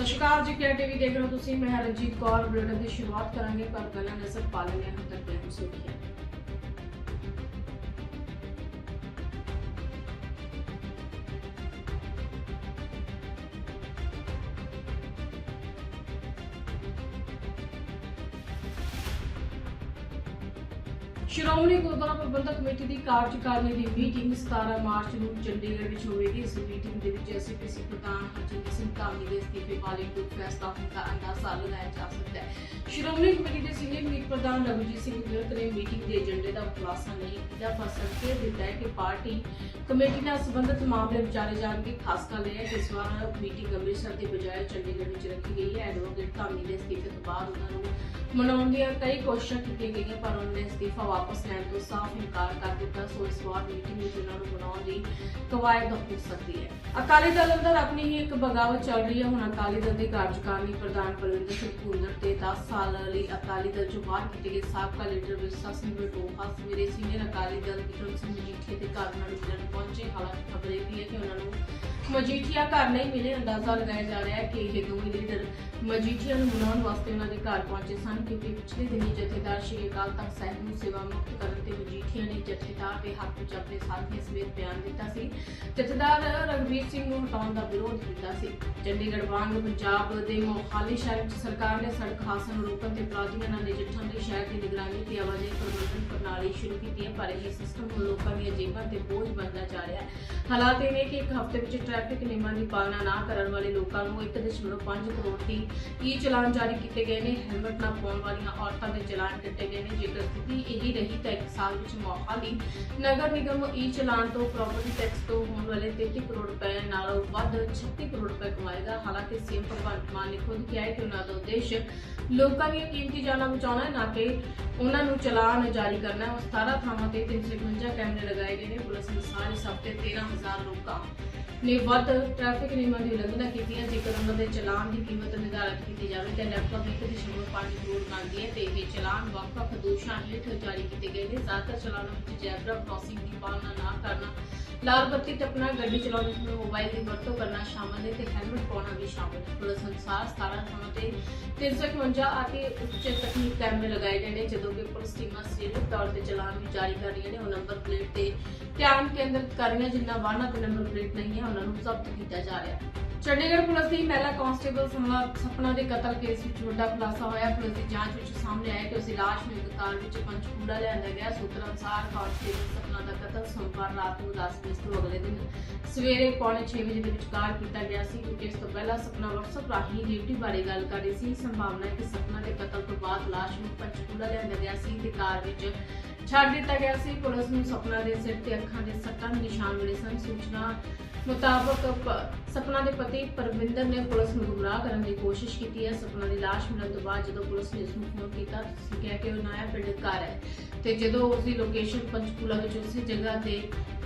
Care TV ਦੇਖ ਰਹੇ ਹੋ ਤੁਸੀਂ? ਮੈਂ ਰਣਜੀਤ ਕੌਰ, ਬੁਲੇਟਿਨ ਦੀ ਸ਼ੁਰੂਆਤ ਕਰਾਂਗੇ, ਪਰ ਪਹਿਲਾਂ ਨਜ਼ਰ ਪਾ ਲੈਂਦੇ ਹਾਂ ਹੁਣ ਤੱਕ ਦੀਆਂ ਸੁਰਖੀਆਂ। ਸ਼੍ਰੋਮਣੀ ਗੁਰਦੁਆਰਾ ਪ੍ਰਬੰਧਕ ਕਮੇਟੀ ਦੀ ਕਾਰਜਕਾਰਨੀ ਦੀ ਮੀਟਿੰਗ 17 ਮਾਰਚ ਨੂੰ ਚੰਡੀਗੜ੍ਹ ਵਿੱਚ ਹੋਵੇਗੀ। ਇਸ ਮੀਟਿੰਗ ਦੇ ਵਿੱਚ ਐਸਪੀਸੀ ਪ੍ਰਧਾਨ ਹਰਜਿੰਦਰ ਸਿੰਘ ਧਾਮੀ ਦੇ ਅਸਤੀਫੇ ਬਾਰੇ ਕੋਈ ਫੈਸਲਾ ਦਾ ਅੰਦਾਜ਼ਾ ਲਗਾਇਆ ਜਾ ਸਕਦਾ ਹੈ। ਸ਼੍ਰੋਮਣੀ ਕਮੇਟੀ ਦੇ ਸੀਨੀਅਰ ਮੀਤ ਪ੍ਰਧਾਨ ਰਘੁਜੀਤ ਸਿੰਘ ਵਿਰਕ ਨੇ ਮੀਟਿੰਗ ਦੇ ਏਜੰਡੇ ਦਾ ਖੁਲਾਸਾ ਨਹੀਂ ਕੀਤਾ। ਪਰ ਸੰਕੇਤ ਦਿੱਤਾ ਹੈ ਕਿ ਪਾਰਟੀ ਕਮੇਟੀ ਨਾਲ ਸੰਬੰਧਿਤ ਮਾਮਲੇ ਵਿਚਾਰੇ ਜਾਣਗੇ, ਖਾਸ ਗੱਲ ਇਹ ਹੈ ਕਿ ਇਸ ਵਾਰ ਮੀਟਿੰਗ ਅੰਮ੍ਰਿਤਸਰ ਦੀ ਬਜਾਏ ਚੰਡੀਗੜ੍ਹ ਵਿੱਚ ਰੱਖੀ ਗਈ ਹੈ। ਐਡਵੋਕੇਟ ਧਾਮੀ ਦੇ ਅਸਤੀਫੇ ਤੋਂ ਬਾਅਦ ਮਨਾਉਣ ਦੀਆਂ ਕਈ ਕੋਸ਼ਿਸ਼ਾਂ ਕੀਤੀਆਂ ਗਈਆਂ, ਪਰ ਉਹਨਾਂ ਨੇ ਅਸਤੀਫਾ ਵਾਪਸ ਲੈਣ ਤੋਂ ਸਾਫ਼ ਇਨਕਾਰ ਕਰ ਦਿੱਤਾ। ਸੋ ਇਸ ਵਾਰ ਮੀਟਿੰਗ ਵਿੱਚ ਉਹਨਾਂ ਨੂੰ ਮਨਾਉਣ ਦੀ ਕਵਾਇਦ ਹੋ ਸਕਦੀ ਹੈ। ਅਕਾਲੀ ਦਲ ਅੰਦਰ ਆਪਣੀ ਹੀ ਇੱਕ ਬਗਾਵਤ ਚੱਲ ਰਹੀ ਹੈ। ਹੁਣ ਅਕਾਲੀ ਦਲ ਦੇ ਕਾਰਜਕਾਰਨੀ ਪ੍ਰਧਾਨ ਬਲਵਿੰਦਰ ਸਿੰਘ ਭੁੰਦਰ ਤੇ 10 ਸਾਲ ਲਈ ਅਕਾਲੀ ਦਲ ਚੋਂ ਬਾਹਰ ਕੀਤੇ ਗਏ ਸਾਬਕਾ ਲੀਡਰ ਵਿਰਸਾ ਸਿੰਘ ਬਟੋਹਾ ਸਵੇਰੇ ਸੀਨੀਅਰ ਅਕਾਲੀ ਦਲ ਵਿਕਰਮ ਸਿੰਘ ਮਜੀਠੀਆ ਦੇ ਘਰ ਨਾਲ ਮਿਲਣ ਪਹੁੰਚੇ। ਹਾਲਾਂਕਿ ਖਬਰ ਇਹ ਵੀ ਹੈ ਕਿ ਉਹਨਾਂ ਨੂੰ ਮਜੀਠੀਆ ਘਰ ਨਹੀਂ ਮਿਲੇ। ਅੰਦਾਜ਼ਾ ਲਗਾਇਆ ਜਾ ਰਿਹਾ ਹੈ ਕਿ ਇਹ ਦੋਵੇਂ ਲੀਡਰ ਮਜੀਠੀਆ ਨੂੰ ਮਨਾਉਣ ਵਾਸਤੇ ਉਹਨਾਂ ਦੇ ਘਰ ਪਹੁੰਚੇ ਸਨ, ਕਿਉਂਕਿ ਪਿਛਲੇ ਦਿਨੀ ਜਥੇਦਾਰ ਸ਼੍ਰੀ ਅਕਾਲ ਤਖਤ ਸਾਹਿਬ ਨੂੰ ਸੇਵਾ ਮੁਕਤ ਕਰਨ ਤੇ ਮਜੀਠੀਆ ਨੇ ਜਥੇਦਾਰ ਦੇ ਹੱਕ ਵਿੱਚ ਆਪਣੇ ਸਾਥੀਆਂ ਸਮੇਤ ਬਿਆਨ ਦਿੱਤਾ ਸੀ। ਜਥੇਦਾਰ ਰਘਵੀਰ ਸਿੰਘ ਨੂੰ ਹਟਾਉਣ ਦਾ ਵਿਰੋਧ ਕੀਤਾ ਸੀ। ਚੰਡੀਗੜ੍ਹ ਵਾਂਗ ਪੰਜਾਬ ਦੇ ਮੋਹਾਲੀ ਸ਼ਹਿਰ ਵਿੱਚ ਸਰਕਾਰ ਨੇ ਸੜਕ ਹਾਦਸਿਆਂ ਨੂੰ ਰੋਕਣ ਤੇ ਅਪਰਾਧੀਆਂ ਨਾਲ ਨਜਿੱਠਣ ਲਈ ਸ਼ਹਿਰ ਦੀ ਨਿਗਰਾਨੀ ਤੇ ਆਵਾਜਾਈ ਪ੍ਰਬੰਧਨ ਪ੍ਰਣਾਲੀ ਸ਼ੁਰੂ ਕੀਤੀ ਹੈ, ਪਰ ਇਹ ਸਿਸਟਮ ਹੁਣ ਲੋਕਾਂ ਦੀਆਂ ਜੇਬਾਂ ਤੇ ਬੋਝ ਬਣਦਾ ਜਾ ਰਿਹਾ ਹੈ। ਹਾਲਾਤ ਇਹ ਨੇ ਕਿ ਇੱਕ ਹਫ਼ਤੇ ਵਿੱਚ ਟ੍ਰੈਫਿਕ ਨਿਯਮਾਂ ਦੀ ਪਾਲਣਾ ਨਾ ਕਰਨ ਵਾਲੇ ਲੋਕਾਂ ਨੂੰ 1.5 ਕਰੋੜ ਦੀ ਈ ਚਲਾਨ ਜਾਰੀ ਕੀਤੇ ਗਏ ਨੇ, ਹੈਲਮਟ ਨਾ ਪਾਉਣ ਵਾਲੀਆਂ ਔਰਤਾਂ ਦੇ ਚਲਾਨ ਕੱਟੇ ਗਏ ਨੇ। ਜੇਕਰ ਸਥਿਤੀ ਇਹੀ ਰਹੀ ਤਾਂ ਇੱਕ ਸਾਲ ਵਿੱਚ ਮੋਹਾਲੀ ਨਗਰ ਨਿਗਮ ਈ ਚਲਾਨ ਤੋਂ ਪ੍ਰਾਪਰਟੀ ਟੈਕਸ ਤੋਂ ਹੋਣ ਵਾਲੇ 33 ਕਰੋੜ ਰੁਪਏ ਨਾਲੋਂ ਵੱਧ 36 ਕਰੋੜ ਰੁਪਏ ਕਮਾਏਗਾ। ਹਾਲਾਂਕਿ ਸੀਐਮ ਭਗਵੰਤ ਮਾਨ ਨੇ ਖੁਦ ਕਿਹਾ ਹੈ ਕਿ ਉਹਨਾਂ ਦਾ ਉਦੇਸ਼ ਲੋਕਾਂ ਦੀਆਂ ਕੀਮਤੀ ਜਾਨਾਂ ਬਚਾਉਣਾ ਹੈ, ਨਾ ਕਿ ਉਹਨਾਂ ਨੂੰ ਚਲਾਨ ਜਾਰੀ ਕਰਨਾ ਹੈ। 17 ਥਾਵਾਂ ਤੇ 351 ਕੈਮਰੇ ਲਗਾਏ ਗਏ ਨੇ। ਪੁਲਿਸ ਅਨੁਸਾਰ ਇਸ ਹਫ਼ਤੇ 13000 ਲੋਕਾਂ ਨੇ ਵੱਧ ਟ੍ਰੈਫਿਕ ਨਿਯਮਾਂ ਦੀ ਉਲੰਘਣਾ ਕੀਤੀ ਹੈ, ਜੇਕਰ ਉਹਨਾਂ ਦੇ ਚਲਾਨ ਦੀ ਕੀਮਤ ਨਿਰਧਾਰਤ ਕੀਤੀ ਜਾਵੇ ਤਾਂ ਲੈਪਟਾਪ 1.5 ਕਰੋੜ ਮੰਗਦੀ ਹੈ ਤੇ ਇਹ ਚਲਾਨ ਵੱਖ-ਵੱਖ ਦੋਸ਼ਾਂ ਹੇਠ ਜਾਰੀ ਕੀਤੇ ਗਏ ਨੇ। ਜ਼ਿਆਦਾਤਰ ਚਲਾਨਾਂ ਵਿੱਚ ਜੈਬਰਾ ਕ੍ਰਾਸਿੰਗ ਦੀ ਪਾਲਣਾ ਨਾ ਕਰਨਾ, ਲਾਲ ਬੱਤੀ ਟੱਪਣਾ, ਗੱਡੀ ਚਲਾਉਣ ਸਮੇਂ ਮੋਬਾਈਲ ਦੀ ਵਰਤੋਂ ਕਰਨਾ ਸ਼ਾਮਲ ਹੈ ਤੇ ਹੈਲਮਟ ਪਾਉਣਾ ਵੀ ਸ਼ਾਮਲ ਹੈ। ਪੁਲਿਸ ਅਨੁਸਾਰ 17 ਥਾਵਾਂ ਤੇ 351 ਅਤੇ ਉੱਚ ਤਕਨੀਕ ਕੈਮਰੇ ਲਗਾਏ ਗਏ ਨੇ, ਜਦੋਂ ਕਿ ਪੁਲਿਸ ਟੀਮਾਂ ਸਰੀਰਕ ਤੌਰ ਤੇ ਚਲਾਨ ਵੀ ਜਾਰੀ ਕਰ ਰਹੀਆਂ ਨੇ। ਉਹ ਨੰਬਰ ਪਲੇਟ ਤੇ ਧਿਆਨ ਕੇਂਦਰਿਤ ਕਰ ਰਹੀਆਂ ਜਿਨ੍ਹਾਂ ਵਾਹਨਾਂ ਤੇ ਨੰਬਰ ਪਲੇਟ ਨਹੀਂ ਹੈ, ਉਹਨਾਂ ਨੂੰ ਜ਼ਬਤ ਕੀਤਾ ਜਾ ਰਿਹਾ। ਹੈ ਚੰਡੀਗੜ੍ਹ ਪੁਲਿਸ ਦੀ ਮਹਿਲਾ ਕਾਂਸਟੇਬਲ ਸਪਨਾ ਦੇ ਕਤਲ ਕੇਸ ਵਿੱਚ ਵੱਡਾ ਖੁਲਾਸਾ ਹੋਇਆ। ਪੁਲਿਸ ਦੀ ਜਾਂਚ ਵਿੱਚ ਸਾਹਮਣੇ ਆਇਆ ਕਿ ਉਸ ਦੀ ਲਾਸ਼ ਨੂੰ ਇੱਕ ਕਾਰ ਵਿੱਚ ਪੰਚਕੂਲਾ ਲਿਆਂਦਾ ਗਿਆ। ਸੂਤਰਾਂ ਅਨੁਸਾਰ ਕਾਂਸਟੇਬਲ ਸਪਨਾ ਦਾ ਕਤਲ ਸੋਮਵਾਰ ਰਾਤ ਨੂੰ 10 ਵਜੇ ਤੋਂ ਅਗਲੇ ਦਿਨ ਸਵੇਰੇ ਪੌਣੇ 6 ਵਜੇ ਦੇ ਵਿਚਕਾਰ ਕੀਤਾ ਗਿਆ ਸੀ, ਕਿਉਂਕਿ ਇਸ ਤੋਂ ਪਹਿਲਾਂ ਸਪਨਾ WhatsApp ਰਾਹੀਂ ਡਿਊਟੀ ਬਾਰੇ ਗੱਲ ਕਰ ਰਹੀ ਸੀ। ਸੰਭਾਵਨਾ ਹੈ ਕਿ ਸਪਨਾ ਦੇ ਕਤਲ ਤੋਂ ਬਾਅਦ ਲਾਸ਼ ਨੂੰ ਪੰਚਕੂਲਾ ਲਿਆਂਦਾ ਗਿਆ ਸੀ ਤੇ ਕਾਰ ਵਿੱਚ ਛੱਡ ਦਿੱਤਾ ਗਿਆ ਸੀ। ਪੁਲਿਸ ਨੂੰ ਸਪਨਾ ਦੇ ਸਿਰ ਤੇ ਅੱਖਾਂ ਦੇ ਸੱਟਾਂ ਦੇ ਨਿਸ਼ਾਨ ਮਿਲੇ ਸਨ। ਸੂਚਨਾ ਮੁਤਾਬਕ ਸਪਨਾ ਦੇ ਪਤੀ ਪਰਵਿੰਦਰ ਨੇ ਪੁਲਿਸ ਨੂੰ ਗੁੰਮਰਾਹ ਕਰਨ ਦੀ ਕੋਸ਼ਿਸ਼ ਕੀਤੀ ਹੈ। ਸਪਨਾ ਦੀ ਲਾਸ਼ ਮਿਲਣ ਤੋਂ ਬਾਅਦ ਜਦੋਂ ਪੁਲਿਸ ਨੇ ਇਸ ਨੂੰ ਫੋਨ ਕੀਤਾ ਤਾਂ ਕਿ ਉਹ ਨਾਇਆ ਪਿੰਡ ਘਰ ਹੈ। ਤੇ ਜਦੋਂ ਉਸ ਦੀ ਲੋਕੇਸ਼ਨ ਪੰਚਕੂਲਾ ਵਿੱਚ ਉਸੇ ਜਗ੍ਹਾ ਤੇ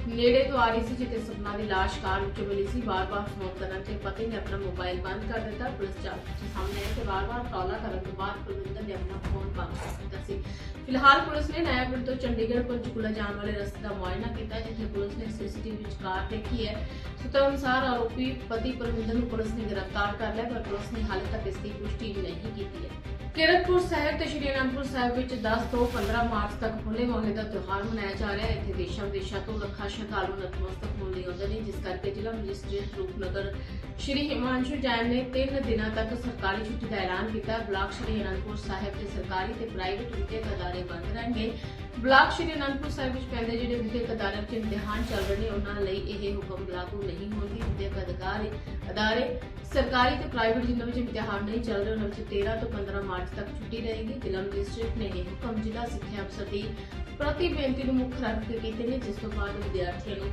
ਨੇੜੇ ਤੋਂ ਆ ਰਹੀ ਸੀ ਜਿੱਥੇ ਸਪਨਾ ਦੀ ਲਾਸ਼ ਕਾਰ ਵਿੱਚੋਂ ਮਿਲੀ ਸੀ, ਵਾਰ-ਵਾਰ ਫੋਨ ਕਰਨ ਤੇ ਪਤੀ ਨੇ ਆਪਣਾ ਮੋਬਾਈਲ ਬੰਦ ਕਰ ਦਿੱਤਾ। ਪੁਲਿਸ ਜਾਂਚ ਵਿੱਚ ਸਾਹਮਣੇ ਆਇਆ ਕਿ ਵਾਰ-ਵਾਰ ਕਾਲਾਂ ਕਰਨ ਤੋਂ ਬਾਅਦ ਪਰਵਿੰਦਰ ਨੇ ਆਪਣਾ ਫੋਨ ਬੰਦ ਕਰ ਦਿੱਤਾ ਸੀ। ਫਿਲਹਾਲ ਪੁਲਿਸ ਨੇ ਨਇਆ ਪਿੰਡ ਤੋਂ ਚੰਡੀਗੜ੍ਹ, ਪੰਚਕੂਲਾ ਜਾਣ ਵਾਲੇ ਰਸਤੇ ਦਾ ਮੁਆਇਨਾ ਕੀਤਾ, ਜਿੱਥੇ ਪੁਲਿਸ ਨੇ ਸੀਸੀਟੀਵੀ ਵਿੱਚ ਕਾਰ ਦੇਖੀ ਹੈ। ਸੂਤਰਾਂ ਅਨੁਸਾਰ ਆਰੋਪੀ ਪਤੀ ਪਰਵਿੰਦਰ ਨੂੰ ਪੁਲਿਸ ਨੇ ਗ੍ਰਿਫਤਾਰ ਕਰ ਲਿਆ, ਪਰ ਪੁਲਿਸ ਨੇ ਹਾਲੇ ਤੱਕ ਇਸ ਦੀ ਪੁਸ਼ਟੀ ਨਹੀਂ ਕੀਤੀ। ਕਿਰਤਪੁਰ ਸਾਹਿਬ ਤੇ ਸ਼੍ਰੀ ਅਨੰਦਪੁਰ ਸਾਹਿਬ ਵਿੱਚ 10 ਤੋਂ 15 ਮਾਰਚ ਤੱਕ ਹੋਲੇ ਮਹੱਲੇ ਦਾ ਤਿਉਹਾਰ ਮਨਾਇਆ ਜਾ ਰਿਹਾ ਹੈ। ਇੱਥੇ ਦੇਸ਼ਾਂ ਵਿਦੇਸ਼ਾਂ ਤੋਂ ਲੱਖਾਂ ਸ਼ਰਧਾਲੂ ਨਤਮਸਤਕ ਹੋਣ ਲਈ ਆਉਂਦੇ ਨੇ, ਜਿਸ ਕਰਕੇ ਜ਼ਿਲ੍ਹਾ ਮੈਜਿਸਟ੍ਰੇਟ ਰੂਪਨਗਰ ਸ਼੍ਰੀ ਹਿਮਾਂਸ਼ੂ ਜੈਨ ਨੇ 3 ਦਿਨਾਂ ਤੱਕ ਸਰਕਾਰੀ ਛੁੱਟੀ ਦਾ ਐਲਾਨ ਕੀਤਾ। ਬਲਾਕ ਸ਼੍ਰੀ ਅਨੰਦਪੁਰ ਸਾਹਿਬ ਦੇ ਸਰਕਾਰੀ ਤੇ ਪ੍ਰਾਈਵੇਟ ਵਿਦਿਅਕ ਅਦਾਰੇ ਬੰਦ ਰਹਿਣਗੇ। ਬਲਾਕ ਸ਼੍ਰੀ ਅਨੰਦਪੁਰ ਸਾਹਿਬ ਵਿੱਚ ਪੈਂਦੇ ਜਿਹੜੇ ਵਿਦਿਅਕ ਅਦਾਰਿਆਂ ਵਿੱਚ ਇਮਤਿਹਾਨ ਚੱਲ ਰਹੇ ਨੇ, ਉਹਨਾਂ ਲਈ ਇਹ ਹੁਕਮ ਲਾਗੂ ਨਹੀਂ ਹੋਣਗੇ। ਵਿਦਿਅਕ ਅਧਿਕਾਰੀ ਅਦਾਰੇ ਸਰਕਾਰੀ ਤੇ ਪ੍ਰਾਈਵੇਟ ਜਿਨ੍ਹਾਂ ਵਿੱਚ ਇਮਤਿਹਾਨ ਨਹੀਂ ਚੱਲ ਰਹੇ, ਉਹਨਾਂ ਵਿੱਚ 13 ਤੋਂ 15 ਮਾਰਚ ਤੱਕ ਛੁੱਟੀ ਰਹੇਗੀ। ਜ਼ਿਲ੍ਹਾ ਮੈਜਿਸਟ੍ਰੇਟ ਨੇ ਇਹ ਹੁਕਮ ਜ਼ਿਲ੍ਹਾ ਸਿੱਖਿਆ ਅਫਸਰ ਦੀ ਪ੍ਰਤੀ ਬੇਨਤੀ ਨੂੰ ਮੁੱਖ ਰੱਖ ਕੇ ਕੀਤੇ ਨੇ, ਜਿਸ ਤੋਂ ਬਾਅਦ ਵਿਦਿਆਰਥੀਆਂ ਨੂੰ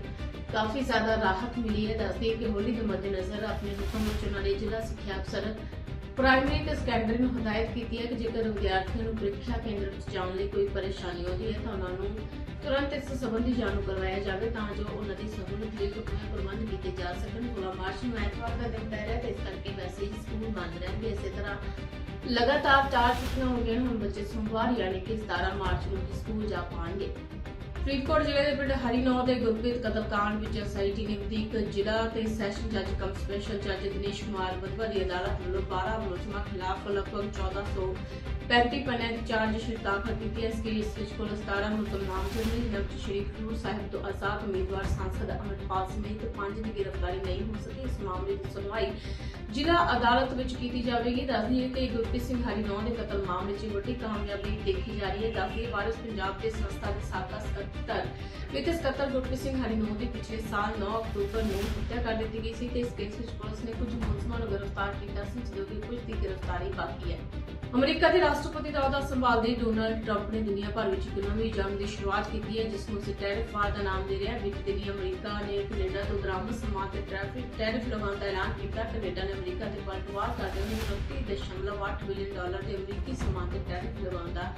ਕਾਫੀ ਜ਼ਿਆਦਾ ਰਾਹਤ ਮਿਲੀ ਹੈ। ਦੱਸਦੇ ਕਿ ਹੋਲੀ ਦੇ ਮੱਦੇਨਜ਼ਰ ਆਪਣੇ ਹੁਕਮ ਵਿੱਚ ਉਹਨਾਂ ਨੇ ਜ਼ਿਲ੍ਹਾ ਸਿੱਖਿਆ ਅਫਸਰ ਪ੍ਰਾਇਮਰੀ ਤੇ ਸੈਕੰਡਰੀ ਨੂੰ ਹਦਾਇਤ ਕੀਤੀ ਹੈ ਕਿ ਜੇਕਰ ਵਿਦਿਆਰਥੀਆਂ ਨੂੰ ਪ੍ਰੀਖਿਆ ਕੇਂਦਰ ਵਿੱਚ ਜਾਣ ਲਈ ਕੋਈ ਪਰੇਸ਼ਾਨੀ ਆਉਂਦੀ ਹੈ ਤਾਂ ਉਹਨਾਂ ਨੂੰ ਤੁਰੰਤ ਇਸ ਸੰਬੰਧੀ ਜਾਣੂ ਕਰਵਾਇਆ ਜਾਵੇ ਤਾਂ ਜੋ ਉਹਨਾਂ ਦੀ ਸਹੂਲਤ ਲਈ ਕੋਈ ਪ੍ਰਬੰਧ ਕੀਤੇ ਜਾ ਸਕਣ। 16 ਮਾਰਚ ਨੂੰ ਐਤਵਾਰ ਦਾ ਦਿਨ ਪੈ ਰਿਹਾ ਤੇ ਇਸ ਕਰਕੇ ਵੈਸੇ ਹੀ ਸਕੂਲ ਬੰਦ ਰਹਿਣਗੇ। ਇਸੇ ਤਰ੍ਹਾਂ ਲਗਾਤਾਰ ਚਾਰ ਛੁੱਟੀਆਂ ਹੋ ਗਈਆਂ ਹੁਣ ਬੱਚੇ ਸੋਮਵਾਰ, ਯਾਨੀ ਕਿ 17 ਮਾਰਚ ਨੂੰ ਸਕੂਲ ਜਾ ਪਾਣਗੇ। ਫਰੀਦਕੋਟ ਜ਼ਿਲ੍ਹੇ ਦੇ ਪਿੰਡ ਹਰੀਨੌਰ ਦੇ ਗੁਰਪ੍ਰੀਤ ਕਤਲकांड ਵਿੱਚ ਐਸਆਈਟੀ ਨੇ ਵਧੀਕ ਜ਼ਿਲ੍ਹਾ ਤੇ ਸੈਸ਼ਨ ਜੱਜ ਕਮ ਸਪੈਸ਼ਲ ਜੱਜ ਦਿਨੇਸ਼ ਕੁਮਾਰ ਬਦਵਾ ਦੀ ਅਦਾਲਤ ਵੱਲੋਂ 12 ਮੁਲਜ਼ਮਾਂ ਖਿਲਾਫ ਲਗਭਗ 1435 ਪੰਨਿਆਂ ਦੀ ਚਾਰਜ ਸ਼ੀਟ ਕੀਤੀ। ਇਸ ਕੇਸ ਵਿੱਚ ਕੁੱਲ 17 ਮੁਲਜ਼ਮ ਨਾਮਜ਼ਦ ਨੇ ਜਿਨ੍ਹਾਂ ਵਿੱਚ ਸ਼੍ਰੀ ਖਡੂਰ ਸਾਹਿਬ ਤੋਂ ਆਜ਼ਾਦ ਉਮੀਦਵਾਰ ਸਾਂਸਦ ਅਮਰਪਾਲ ਸਮੇਤ ਪੰਜ ਦੀ ਗ੍ਰਿਫਤਾਰੀ ਨਹੀਂ ਹੋ ਸਕੀ। ਇਸ ਮਾਮਲੇ ਦੀ ਸੁਣਵਾਈ ਜ਼ਿਲ੍ਹਾ ਅਦਾਲਤ ਵਿੱਚ ਕੀਤੀ ਜਾਵੇਗੀ। ਦੱਸਦੀ ਹੈ ਕਿ ਗੁਰਪ੍ਰੀਤ ਸਿੰਘ ਹਰੀਨੌਰ ਦੇ ਕਤਲ ਮਾਮਲੇ 'ਚ ਵੱਡੀ ਕਾਮਯਾਬੀ ਦੇਖੀ ਜਾ ਰਹੀ ਹੈ। ਦੱਸਦੀ ਹੈ ਵਾਰਿਸ ਪੰਜਾਬ ਦੇ ਸੰਸਥਾ ਦੇ ਸਾਬਕਾ ਸਕੱਤਰ ਵਿੱਤ ਸਕੱਤਰ ਗੁਰਪ੍ਰੀਤ ਸਿੰਘ ਹਰੀਨੌਰ ਦੀ ਪਿਛਲੇ ਸਾਲ 9 ਅਕਤੂਬਰ ਨੂੰ ਹੱਤਿਆ ਕਰ ਦਿੱਤੀ ਗਈ ਸੀ ਤੇ ਇਸ ਕੇਸ ਵਿੱਚ ਪੁਲਿਸ ਨੇ ਕੁਝ ਮੁਲਜ਼ਮਾਂ ਨੂੰ ਗ੍ਰਿਫਤਾਰ ਕੀਤਾ ਸੀ, ਜਦੋਂ ਕਿ ਕੁਝ ਦੀ ਗ੍ਰਿਫਤਾਰੀ ਬਾਕੀ ਹੈ। ਅਮਰੀਕਾ ਦੇ ਰਾਸ਼ਟਰਪਤੀ ਦਾ ਅਹੁਦਾ ਸੰਭਾਲਦੇ ਡੋਨਾਲਡ ਟਰੰਪ ਨੇ ਦੁਨੀਆ ਭਰ ਵਿੱਚ ਇੱਕ ਨਵੀਂ ਜੰਗ ਦੀ ਸ਼ੁਰੂਆਤ ਕੀਤੀ ਹੈ, ਜਿਸ ਨੂੰ ਅਸੀਂ ਟੈਰਿਫ ਵਾਰ ਦਾ ਨਾਮ ਦੇ ਰਿਹਾ ਬੀਤੇ ਦਿਨੀ ਅਮਰੀਕਾ ਨੇ ਕੈਨੇਡਾ ਤੋਂ ਦਰਾਮਦ ਸਮਾਨ ਤੇ ਟ੍ਰੈਫਿਕ ਟੈਰਿਫ ਲਗਾਉਣ ਦਾ ਐਲਾਨ ਕੀਤਾ। ਕੈਨੇਡਾ ਨੇ ਅਮਰੀਕਾ ਤੇ ਪਲਟਵਾਰ ਕਰਦੇ ਹੋਏ 29.8 ਬਿਲੀਅਨ ਡਾਲਰ ਦੇ ਅਮਰੀਕੀ ਸਮਾਨ ਤੇ ਟੈਰਿਫ ਲਗਾਉਣ ਦਾ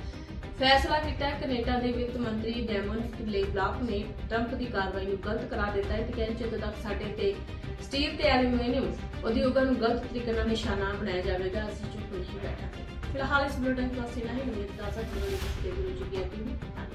ਫੈਸਲਾ ਕੀਤਾ ਹੈ। ਕੈਨੇਡਾ ਦੇ ਵਿੱਤ ਮੰਤਰੀ ਡੈਮਨ ਲੇਬਲਾਕ ਨੇ ਟਰੰਪ ਦੀ ਕਾਰਵਾਈ ਨੂੰ ਗਲਤ ਕਰਾਰ ਦਿੱਤਾ ਹੈ ਤੇ ਕਹਿੰਦੇ ਜਦੋਂ ਤੱਕ ਸਾਡੇ ਤੇ ਸਟੀਲ ਤੇ ਐਲੂਮੀਨੀਅਮ ਉਦਯੋਗਾਂ ਨੂੰ ਗਲਤ ਤਰੀਕੇ ਨਾਲ ਨਿਸ਼ਾਨਾ ਬਣਾਇਆ ਜਾਵੇਗਾ, ਅਸੀਂ ਚੁੱਪ ਨਹੀਂ ਬੈਠਾਂਗੇ। ਫਿਲਹਾਲ ਇਸ ਬੁਲੇਟਿਨ ਤੋਂ ਅਸੀਂ ਨਹੀਂ ਮਿਲਦੇ ਤਾਜ਼ਾ ਖਬਰਾਂ ਲਈ ਦੇਖਦੇ ਰਹੋ